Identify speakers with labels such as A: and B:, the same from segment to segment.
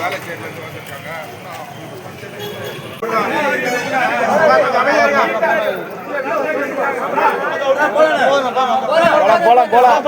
A: வேலை செய்யறது வந்துருக்காங்க போலாம்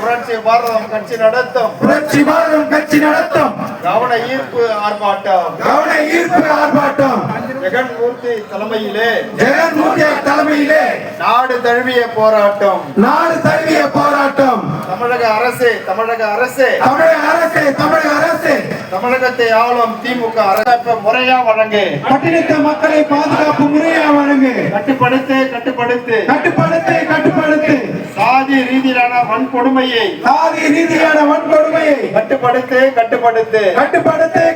B: புரட்சி பாரதம் கட்சி நடத்தும்.
C: புரட்சி பாரதம் கட்சி நடத்தும்.
B: கவன ஈர்ப்பு ஆர்ப்பாட்டம்.
C: கவன ஈர்ப்பு ஆர்ப்பாட்டம்.
B: ஜெகன்மூர்த்தி தலைமையிலே
C: ஜெகன்மோகன் தலைமையிலே
B: நாடு தழுவிய போராட்டம்.
C: நாடு தழுவிய போராட்டம்.
B: தமிழக அரசே தமிழக அரசே.
C: தமிழக அரசு தமிழக அரசு.
B: தமிழகத்தை ஆளும் திமுக அரசு முறையா வழங்கு.
C: பட்டினித்த மக்களை பாதுகாப்பு முறையா வழங்கு.
B: கட்டுப்படுத்து கட்டுப்படுத்து.
C: கட்டுப்படுத்து கட்டுப்படுத்து.
B: சாதி ரீதியிலான வன்கொடுமையை.
C: சாதி ரீதியான வன்கொடுமையை.
B: கட்டுப்படுத்து கட்டுப்படுத்து.
C: கட்டுப்படுத்து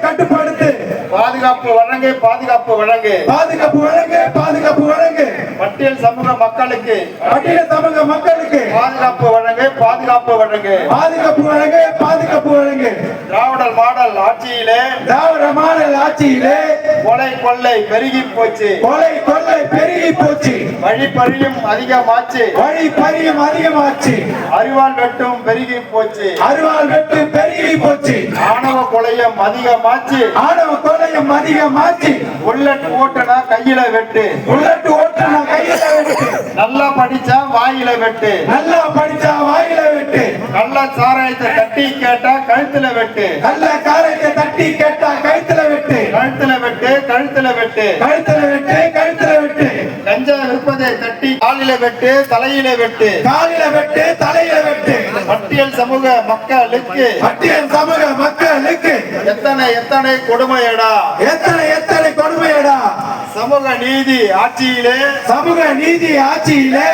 B: பாதுகாப்பு வழங்கு பாதுகாப்பு வழங்கு.
C: பாதுகாப்பு வழங்கு பாதுகாப்பு வழங்கு.
B: பட்டியல் சமூக மக்களுக்கு.
C: பட்டியல தமிழக மக்களுக்கு.
B: பாதுகாப்பு வழங்கு பாதுகாப்பு வழங்கு.
C: பாதுகாப்பு வழங்கு பாதுகாப்பு வழங்கு.
B: திராவிடர் மாடல் ஆட்சியிலே
C: திராவிட மாடல் ஆட்சியிலே
B: கொலை கொள்ளை பெருகி போச்சு.
C: கொலை கொள்ளை பெருகி போச்சு.
B: வழிப்பறியும் அதிகமாச்சு.
C: வழி பரியம் அதிகமாச்சு.
B: அறிவால் வெட்டும் பெருகி போச்சு.
C: அருவாள் வெட்டு பெருகி போச்சு.
B: ஆணவ கொலையும் அதிகமாச்சு.
C: ஆணவ கொலையும் அதிகமாச்சு.
B: புல்லட் ஓட்டுனா கையில வெட்டு.
C: புல்லட் ஓட்டுனா கையில வெட்டு.
B: நல்லா படிச்சா வாயில வெட்டு.
C: நல்லா படிச்சா வாயில வெட்டு.
B: நல்ல சாராயத்தை தட்டி கேட்டா கழுத்துல வெட்டு.
C: நல்ல காரத்தை தட்டி கேட்டா கழுத்துல வெட்டு
B: கழுத்துல வெட்டு. கழுத்துல வெட்டு
C: கழுத்துல வெட்டு.
B: கஞ்சா விற்பதை தட்டி காலில வெட்டு தலையில வெட்டு.
C: காலில வெட்டு தலையில வெட்டு.
B: பட்டியல் சமூக மக்களுக்கு.
C: பட்டியல் சமூக மக்களுக்கு.
B: எத்தனை எத்தனை கொடுமையடா.
C: எத்தனை எத்தனை கொடுமையடா.
B: சமூக நீதி ஆட்சியிலே.
C: சமூக நீதி ஆட்சியிலே.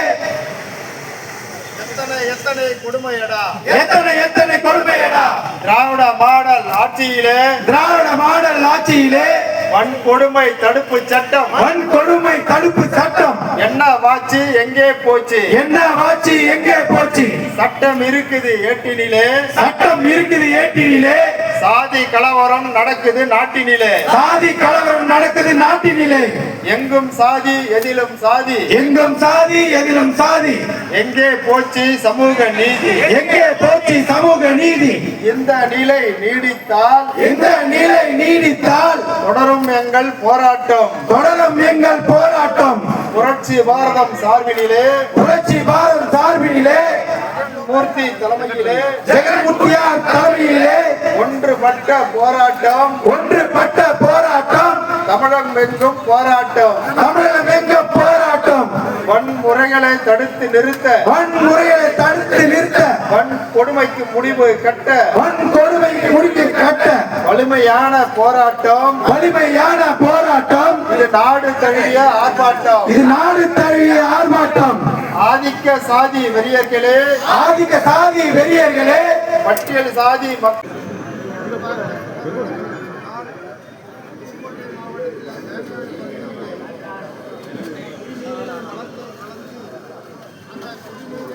B: எத்தனை எத்தனை கொடுமையடா?
C: எத்தனை எத்தனை கொடுமையடா?
B: திராவிட மாடல் ஆட்சியிலே
C: திராவிட மாடல் ஆட்சியிலே
B: வன்கொடுமை தடுப்பு சட்டம்.
C: வன் கொடுமை தடுப்பு சட்டம்.
B: என்ன வாச்சு எங்கே போச்சு?
C: என்ன ஆட்சி எங்கே போச்சு?
B: சட்டம் இருக்குது ஏட்டினிலே.
C: சட்டம் இருக்குது ஏட்டினிலே.
B: சாதி கலவரம் நடக்குது நாட்டினிலே.
C: சாதி கலவரம் நடக்குது நாட்டினிலே.
B: எங்கும் சாதி எதிலும் சாதி.
C: எங்கும் சாதி எதிலும் சாதி.
B: எங்கே போச்சு சமூக நீதி?
C: எங்கே போச்சு சமூக நீதி?
B: இந்த நிலை நீடித்தால்
C: எந்த நிலை நீடித்தால்
B: தொடரும் எங்கள் போராட்டம்.
C: தொடரும் எங்கள் போராட்டம்.
B: புரட்சி பாரதம் சார்பினிலே.
C: புரட்சி பாரத் சார்பினிலே.
B: மூர்த்தி தலைமையிலே.
C: ஜெகன்முத்தியார்
B: ஒன்றுபட்ட போராட்டம்.
C: ஒன்றுபட்ட போராட்டம்.
B: தமிழகம் எங்கும் போராட்டம்.
C: தமிழகம் எங்க போராட்டம்.
B: வன்முறைகளை தடுத்து நிறுத்த.
C: வன்முறைகளை தடுத்து நிறுத்த.
B: வன் கொடுமைக்கு முடிவு கட்ட.
C: வன் கொடுமைக்கு முடிக்க கட்ட.
B: வலிமையான போராட்டம்.
C: வலிமையான போராட்டம்.
B: இது நாடு தழுவிய ஆர்ப்பாட்டம்.
C: இது நாடு தழுவிய ஆர்ப்பாட்டம்.
B: ஆதிக்க சாதி வெறியர்களே.
C: ஆதிக்க சாதி வெறியர்களே.
B: பட்டியல் சாதி மக்- Thank you.